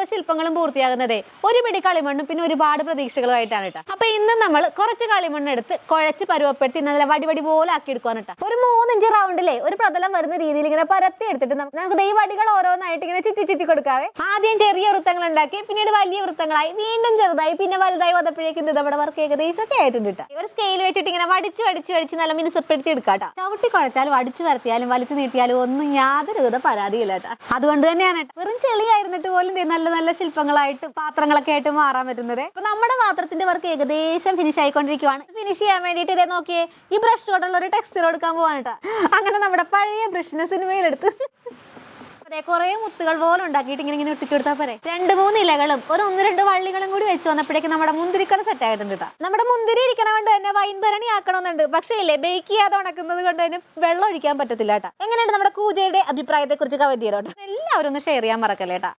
ഓരോ ശില്പങ്ങളും പൂർത്തിയാകുന്നത് ഒരു പിടി കളിമണ്ണും പിന്നെ ഒരുപാട് പ്രതീക്ഷകളുമായിട്ടാണ് കേട്ടോ അപ്പൊ ഇന്ന് നമ്മൾ കുറച്ച് കളിമണ്ണ് എടുത്ത് കുഴച്ച് പരുവപ്പെടുത്തി നല്ല വടി വടി പോലെ ആക്കി എടുക്കുവാണ് കേട്ടോ ഒരു മൂന്നിഞ്ച് റൗണ്ടിലെ ഒരു പ്രതലം വരുന്ന രീതിയിൽ ഇങ്ങനെ പരത്തി എടുത്തിട്ട് നമുക്ക് ഈ വടികൾ ഓരോന്നായിട്ട് ഇങ്ങനെ ചുറ്റി ചുറ്റി കൊടുക്കാവേ. ആദ്യം ചെറിയ വൃത്തങ്ങൾ ഉണ്ടാക്കി പിന്നീട് വലിയ വൃത്തങ്ങളായി വീണ്ടും ചെറുതായി പിന്നെ വലുതായി വന്നപ്പോഴേക്കും ഇത് നമ്മുടെ വർക്ക് ഏകദേശം ഒക്കെ ആയിട്ടുണ്ട് കേട്ടോ ഒരു സ്കെയിൽ വെച്ചിട്ട് ഇങ്ങനെ വടിച്ച് വടിച്ച് വടിച്ച് നല്ല മിനുസപ്പെടുത്തി എടുക്കാം കേട്ടോ ചവിട്ടി കുഴച്ചാലും വടിച്ചു വരത്തിയാലും വലിച്ചു നീട്ടിയാലും ഒന്നും യാതൊരു വിധ പരാതിയില്ല കേട്ടോ അതുകൊണ്ട് തന്നെയാണ് വെറും ചെളിയായിരുന്നിട്ട് പോലും നല്ല നല്ല ശില്പങ്ങളായിട്ട് പാത്രങ്ങളൊക്കെ ആയിട്ട് മാറാൻ പറ്റുന്നത്. അപ്പൊ നമ്മുടെ പാത്രത്തിന്റെ വർക്ക് ഏകദേശം ഫിനിഷ് ആയിക്കൊണ്ടിരിക്കുവാണ്. ഫിനിഷ് ചെയ്യാൻ വേണ്ടിയിട്ട് ഇതേ നോക്കിയേ ഈ ബ്രഷ് കൊണ്ടുള്ള ഒരു ടെക്സ്ചർ കൊടുക്കാൻ പോവാണ് കേട്ടോ അങ്ങനെ നമ്മുടെ പഴയ ബ്രഷിനെ സിനിമയിലെടുത്ത്. അതെ കുറെ മുത്തുകൾ പോലെ ഉണ്ടാക്കിയിട്ട് ഇങ്ങനെ ഇങ്ങനെ ഒട്ടിച്ചു കൊടുത്താൽ പോരെ. രണ്ട് മൂന്ന് ഇലകളും ഒരു ഒന്ന് രണ്ട് വള്ളികളും കൂടി വെച്ച് വന്നപ്പോഴേക്കും നമ്മുടെ മുന്തിരിക്കട സെറ്റ് ആയിട്ടുണ്ട് കേട്ടോ നമ്മുടെ മുന്തിരി ഇരിക്കണ കൊണ്ട് തന്നെ വൈൻ ഭരണി ആക്കണമെന്നുണ്ട്. പക്ഷേ ഇല്ലേ ബേക്ക് ചെയ്യാതെ ഉണക്കുന്നത് കൊണ്ട് തന്നെ വെള്ളം ഒഴിക്കാൻ പറ്റത്തില്ല കേട്ടോ എങ്ങനെയുണ്ട് നമ്മുടെ കൂജയുടെ അഭിപ്രായത്തെ കുറിച്ച് കവതിയിടോട്ടോ എല്ലാവരും ഒന്ന് ഷെയർ ചെയ്യാൻ മറക്കല്ലേ കേട്ടോ